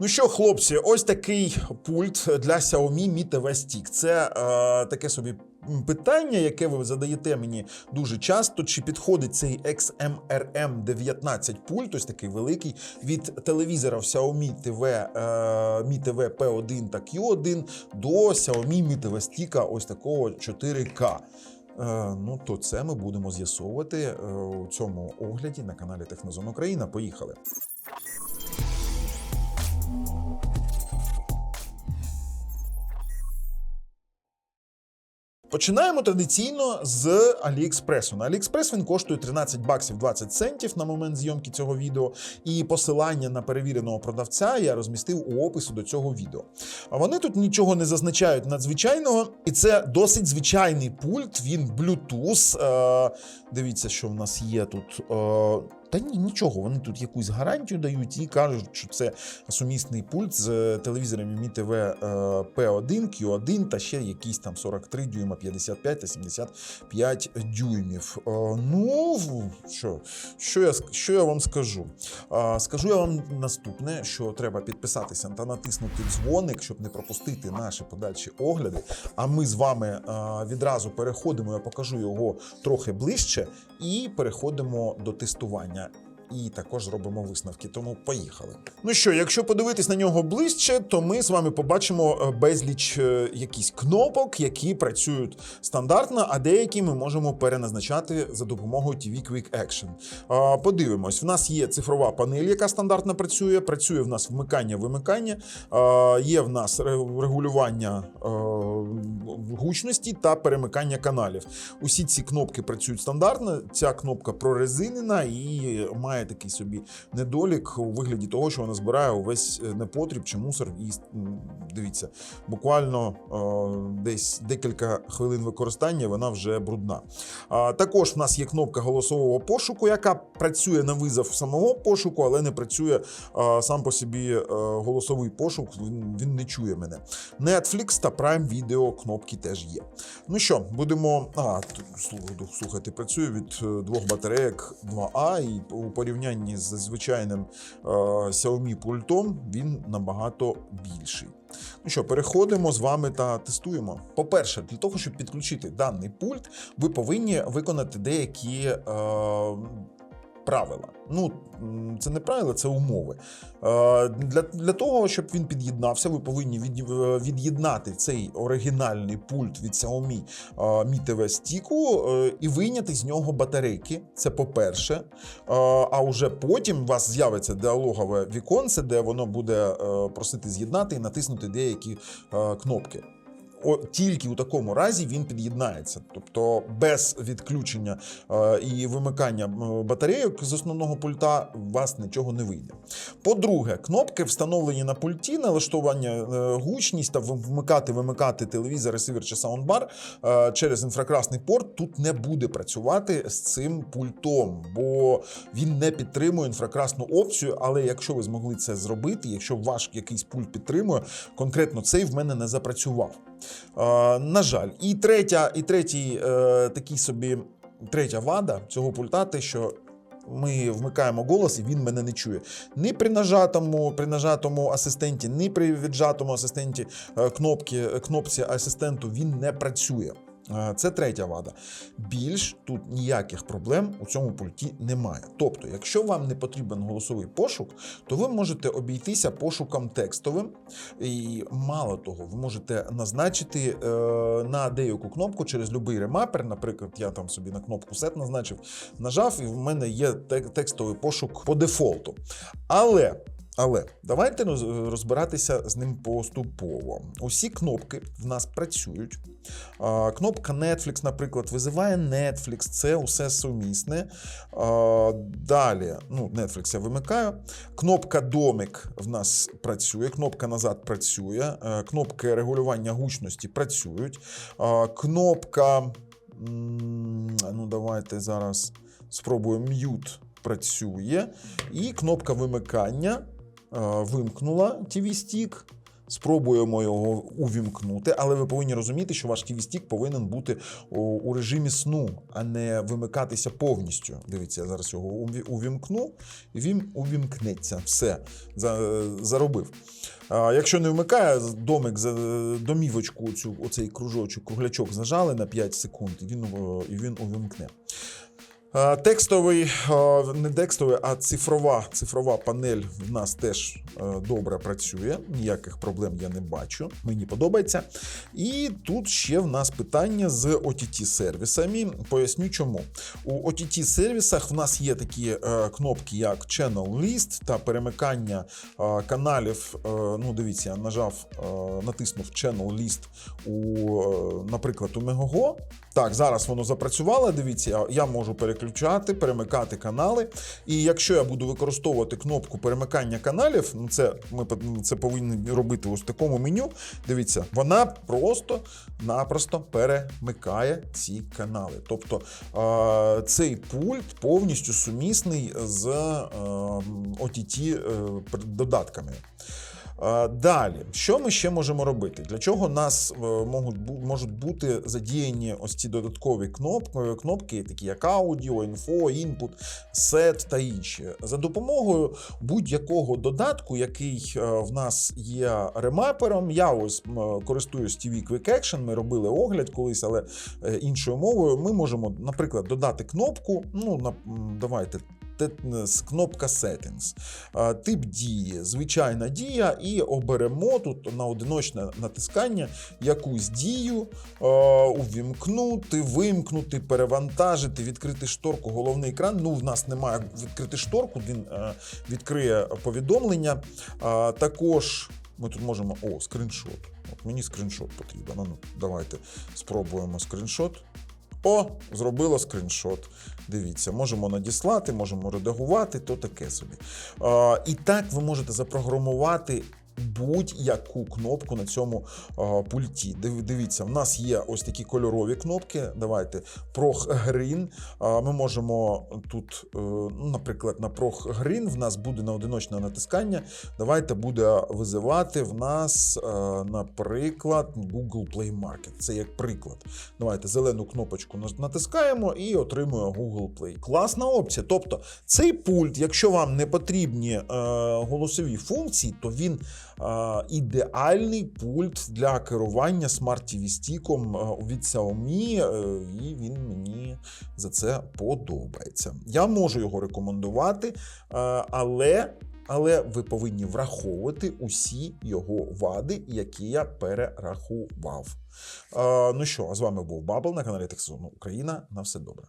Ну що, хлопці, ось такий пульт для Xiaomi Mi TV Stick. Це е, таке собі питання, яке ви задаєте мені дуже часто. Чи підходить цей XMRM 19 пульт, ось такий великий, від телевізора Xiaomi TV, е, Mi TV P1 та Q1 до Xiaomi Mi TV Stick ось такого 4K. Е, ну, то це ми будемо з'ясовувати е, у цьому огляді на каналі Технозон Україна. Поїхали. Починаємо традиційно з AliExpress. На AliExpress він коштує 13 баксів 20 центів на момент зйомки цього відео. І посилання на перевіреного продавця я розмістив у опису до цього відео. А вони тут нічого не зазначають надзвичайного, і це досить звичайний пульт. Він Bluetooth. Е, дивіться, що в нас є тут. Е, та ні, нічого. Вони тут якусь гарантію дають і кажуть, що це сумісний пульт з телевізорами Mi TV е, P1, Q1 та ще якісь там 43 дюйма, 55 та 75 дюймів. Е, Ну, що, що, я, що я вам скажу? Е, Скажу я вам наступне, що треба підписатися та натиснути дзвоник, щоб не пропустити наші подальші огляди. А ми з вами е, відразу переходимо, я покажу його трохи ближче, і переходимо до тестування. І також зробимо висновки. Тому поїхали. Ну що, якщо подивитись на нього ближче, то ми з вами побачимо е, безліч е, якісь кнопок, які працюють стандартно, а деякі ми можемо переназначати за допомогою TV Quick Action. Подивимось, в нас є цифрова панель, яка стандартно працює. Працює в нас вмикання-вимикання, є в нас регулювання е, гучності та перемикання каналів. Усі ці кнопки працюють стандартно. Ця кнопка прорезинена і має такий собі недолік у вигляді того, що вона збирає увесь е, непотріб чи мусор. І дивіться, буквально е, десь декілька хвилин використання вона вже брудна. Також в нас є кнопка голосового пошуку, яка працює на визов самого пошуку, але не працює сам по собі е, голосовий пошук. Він, не чує мене. Netflix та Prime Video кнопки теж є. Ну що, будемо. А, слухайте, працює від двох батарейок 2А, і у порівнянні з звичайним е, Xiaomi пультом він набагато більший. Ну що, переходимо з вами та тестуємо. По-перше, для того, щоб підключити даний пульт, ви повинні виконати деякі. Е, Правила. Ну, це не правила, це умови. Е, Для, для того, щоб він під'єднався, ви повинні від, е, від'єднати цей оригінальний пульт від Xiaomi е, Mi TV е, і вийняти з нього батарейки. Це по-перше. А вже потім у вас з'явиться діалогове віконце, де воно буде просити з'єднати і натиснути деякі кнопки. Тільки у такому разі він під'єднається, тобто без відключення е, і вимикання м, батарейок з основного пульта у вас нічого не вийде. По-друге, кнопки встановлені на пульті, налаштування е, гучність та вм- вмикати, вимикати телевізор, ресивер чи саундбар е, через інфракрасний порт тут не буде працювати з цим пультом, бо він не підтримує інфракрасну опцію. Але якщо ви змогли це зробити, якщо ваш якийсь пульт підтримує, конкретно цей в мене не запрацював. На жаль, і третя, і третій е, такий собі третя вада цього пульта, те, що ми вмикаємо голос, і він мене не чує. Ні при нажатому, при нажатому асистенті, ні при віджатому асистенті е, кнопки, кнопці асистенту він не працює. Е, Це третя вада. Більш тут ніяких проблем у цьому пульті немає. Тобто, якщо вам не потрібен голосовий пошук, то ви можете обійтися пошуком текстовим. І мало того, ви можете назначити е, на деяку кнопку через будь-який ремапер. Наприклад, я там собі на кнопку Set назначив, нажав, і в мене є текстовий пошук по дефолту. Але. Але давайте розбиратися з ним поступово. Усі кнопки в нас працюють. Кнопка Netflix, наприклад, визиває Netflix, це усе сумісне. Далі, ну, Netflix я вимикаю. Кнопка Домик в нас працює, кнопка назад працює, е, кнопки регулювання гучності працюють. Кнопка. Ну, давайте зараз спробуємо mute працює. І кнопка вимикання вимкнула TV Stick. Спробуємо його увімкнути, але ви повинні розуміти, що ваш TV-стік повинен бути у, режимі сну, а не вимикатися повністю. Дивіться, я зараз його уві- увімкну, і він увімкнеться. Все, заробив. Якщо не вмикає, домик домівочку, цю, оцей кружочок, круглячок зажали на 5 секунд, він, е, і він увімкне. Е, Текстовий, е, не текстовий, а цифрова, цифрова панель в нас теж е, добре працює. Ніяких проблем я не бачу. Мені подобається. І тут ще в нас питання з OTT-сервісами. Поясню чому. У OTT-сервісах в нас є такі кнопки, як Channel List та перемикання каналів. Ну, дивіться, я нажав, натиснув Channel List у, наприклад, у Megogo. Так, зараз воно запрацювало. Дивіться, я- можу переключати, перемикати канали. І якщо я буду використовувати кнопку перемикання каналів, ну це ми це повинні робити ось в такому меню. Дивіться, вона просто-напросто перемикає ці канали. Тобто цей пульт повністю сумісний з OTT е, додатками. Е, Далі, що ми ще можемо робити? Для чого нас е, можуть, бу- можуть бути задіяні ось ці додаткові кнопки, кнопки, такі як аудіо, інфо, інпут, сет та інші. За допомогою будь-якого додатку, який е, в нас є ремапером. Я ось користуюсь TV Quick Action, ми робили огляд колись, але е, іншою мовою. Ми можемо, наприклад, додати кнопку. Ну, давайте. Кнопка Settings, тип дії, звичайна дія, і оберемо тут на одиночне натискання якусь дію, увімкнути, вимкнути, перевантажити, відкрити шторку, головний екран. Ну, в нас немає відкрити шторку, він е, відкриє повідомлення. Також ми тут можемо. О, скріншот. От мені скріншот потрібен. Ну, давайте спробуємо скріншот. О, зробила скріншот. Дивіться, можемо надіслати, можемо редагувати, то таке собі. І так ви можете запрограмувати. Будь-яку кнопку на цьому пульті. Дивіться, в нас є ось такі кольорові кнопки. Давайте прох. Е, Ми можемо тут, е, ну, наприклад, на прох Green в нас буде на одиночне натискання. Давайте буде визивати в нас, е, наприклад, Google Play Market. Це як приклад. Давайте зелену кнопочку натискаємо і отримує Google Play. Класна опція. Тобто, цей пульт, якщо вам не потрібні е, голосові функції, то він ідеальний пульт для керування Smart TV стіком е, від Xiaomi, е, і він мені за це подобається. Я можу його рекомендувати, е, але. Але ви повинні враховувати усі його вади, які я перерахував. Е, ну що, а з вами був Бабл на каналі Тексону Україна. На все добре.